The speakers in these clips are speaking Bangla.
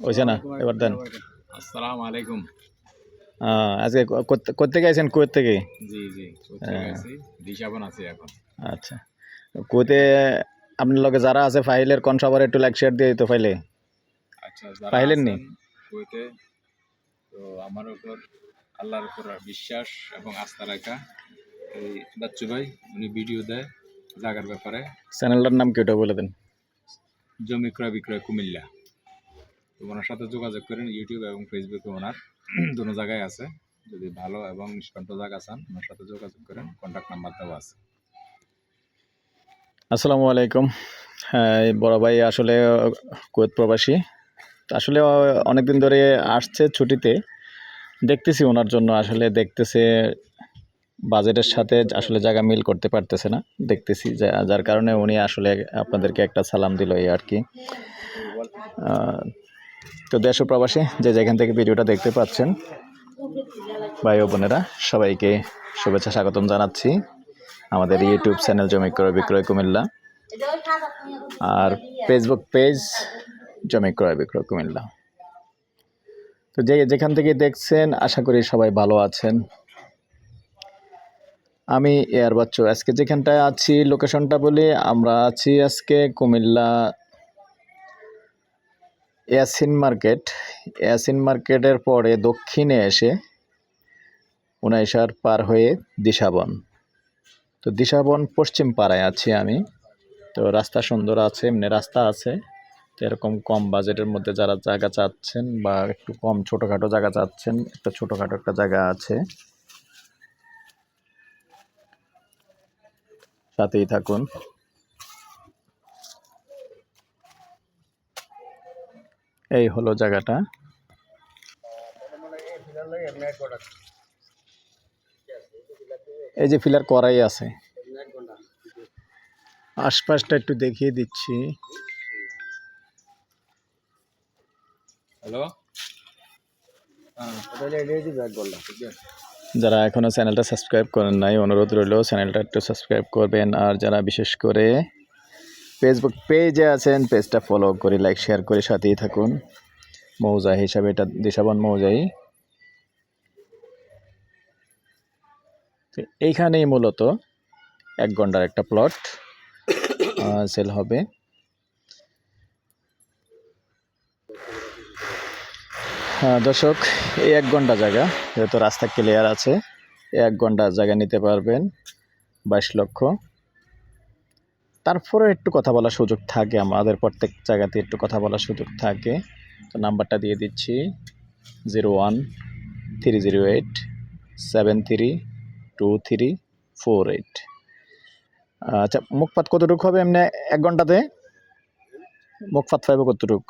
হয়েছে না এবার দেন। আসসালামু আলাইকুম আজকে থেকে আছেন কুয়েত থেকে জি জি দিশাবন আছি এখন। আচ্ছা। কুয়েতে আপনার লগে যারা আছে ফাইলের কোন সবার একটু লাইক শেয়ার দিয়ে দিতে ফাইলে। আচ্ছা যারা নি? কুয়েতে তো আমার উপর আল্লাহর উপর বিশ্বাস এবং আস্থা রাখা এই বাচ্চু ভাই উনি ভিডিও দেয় জায়গার ব্যাপারে। চ্যানেলটার নাম কি ওটা বলে দেন? জমি ক্রয় বিক্রয় কুমিল্লা। তো ওনার সাথে যোগাযোগ করেন ইউটিউব এবং ফেসবুকে ওনার দুটো জায়গায় আছে। যদি ভালো এবং নিষ্কণ্ঠ জায়গা চান, ওনার সাথে যোগাযোগ করেন কন্ট্যাক্ট নাম্বার দেওয়া আছে। আসসালামু আলাইকুম। হ্যাঁ বড় ভাই আসলে কুয়েত প্রবাসী। আসলে অনেক দিন ধরে আসছে ছুটিতে। দেখতেছি ওনার জন্য, আসলে দেখতেছে বাজেটের সাথে আসলে জায়গা মিল করতে পারতেছে না। দেখতেছি যার কারণে উনি আসলে আপনাদেরকে একটা সালাম দিল এই আর কি। তো দেশ প্রবাসী যে যেখান থেকে ভিডিওটা দেখতে পাচ্ছেন, ভাই ও বোনেরা, সবাইকে শুভেচ্ছা স্বাগতম জানাচ্ছি আমাদের ইউটিউব চ্যানেল জমি ক্রয় বিক্রয় কুমিল্লা আর ফেসবুক পেজ জমি ক্রয় বিক্রয় কুমিল্লা। তো যে যেখান থেকে দেখছেন, আশা করি সবাই ভালো আছেন। আমি এয়ার বাচ্চু। আজকে যেখানটায় আছি লোকেশনটা বলি, আমরা আছি আজকে কুমিল্লা ইয়াসিন মার্কেট। ইয়াসিন মার্কেটের পরে দক্ষিণে এসে উনাইশার পার হয়ে দিশাবন। তো দিশাবন পশ্চিম পাড়ায় আছি আমি। তো রাস্তা সুন্দর আছে, এমনি রাস্তা আছে। তো এরকম কম বাজেটের মধ্যে যারা জায়গা চাচ্ছেন বা একটু কম ছোটোখাটো জায়গা চাচ্ছেন, একটা ছোটোখাটো একটা জায়গা আছে। সাথেই থাকুন। এই হলো জায়গাটা। এই যে ফিলার করাই আছে। আশপাশটা একটু দেখিয়ে দিচ্ছি। হ্যালো? যারা এখনও চ্যানেলটা সাবস্ক্রাইব করেন নাই অনুরোধ রইল চ্যানেলটা একটু সাবস্ক্রাইব করবেন। আর যারা বিশেষ করে ফেসবুক পেজে আছেন পেজটা ফলো করে লাইক শেয়ার করে, সাথেই থাকুন। মৌজা হিসাবে এটা দিশাবন মৌজাই। তো এইখানেই মূলত এক ঘণ্টার একটা প্লট সেল হবে। দর্শক, এই এক ঘণ্টা জায়গা, যেহেতু রাস্তা ক্লিয়ার আছে এক ঘণ্টা জায়গা নিতে পারবেন বাইশ লক্ষ। তারপরে একটু কথা বলার সুযোগ থাকে, আমাদের প্রত্যেক জায়গাতে একটু কথা বলার সুযোগ থাকে। তো নাম্বারটা দিয়ে দিচ্ছি, zero one three zero eight seven three two three four eight. আচ্ছা মুখপাত কতটুকু হবে এমনি এক ঘন্টাতে? মুখপাত পাইবে কতটুক?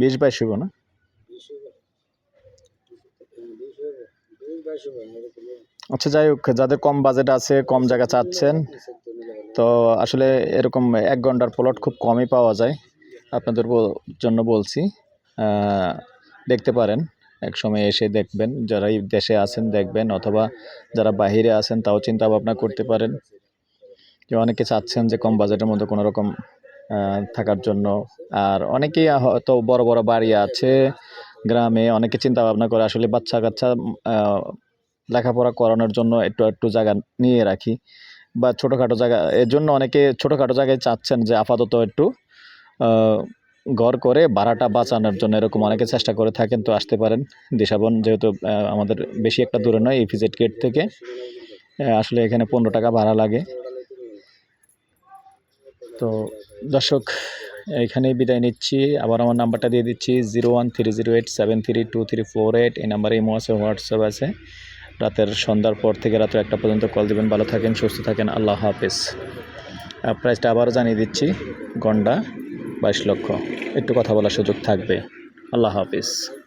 বিশ বাইশ হইব না? আচ্ছা যাই হোক, যাদের কম বাজেট আছে, কম জায়গা চাচ্ছেন, তো আসলে এরকম এক ঘণ্টার প্লট খুব কমই পাওয়া যায়, আপনাদের জন্য বলছি। দেখতে পারেন, এক সময় এসে দেখবেন যারা দেশে আছেন দেখবেন, অথবা যারা বাইরে আছেন, তাও চিন্তা ভাবনা করতে পারেন। যে অনেকে চাচ্ছেন যে কম বাজেটের মধ্যে কোনো রকম থাকার জন্য। আর অনেকেই হয়তো বড় বড় বাড়ি আছে, গ্রামে অনেকে চিন্তা ভাবনা করে, আসলে বাচ্চা কাচ্চা লেখাপড়া করানোর জন্য একটু একটু জায়গা নিয়ে রাখি বা ছোটোখাটো জায়গা এর জন্য অনেকে ছোটোখাটো জায়গায় চাচ্ছেন যে আপাতত একটু ঘর করে ভাড়াটা বাঁচানোর জন্য এরকম অনেকে চেষ্টা করে থাকেন তো আসতে পারেন। দিশাবন যেহেতু আমাদের বেশি একটা দূরে নয় ইপিজেড গেট থেকে আসলে এখানে পনেরো টাকা ভাড়া লাগে। তো দর্শক, এখানেই বিদায় নিচ্ছি। আবার আমার নাম্বারটা দিয়ে দিচ্ছি, zero one three zero eight seven three two three four eight. এই নাম্বারে ইমো আছে, হোয়াটসঅ্যাপ আছে। রাতের সন্ধ্যার পর থেকে রাত্র একটা পর্যন্ত কল দিবেন। ভালো থাকেন, সুস্থ থাকেন। আল্লাহ হাফেজ। প্রাইসটা আবারও জানিয়ে দিচ্ছি, গন্ডা বাইশ লক্ষ। একটু কথা বলার সুযোগ থাকবে। আল্লাহ হাফিজ।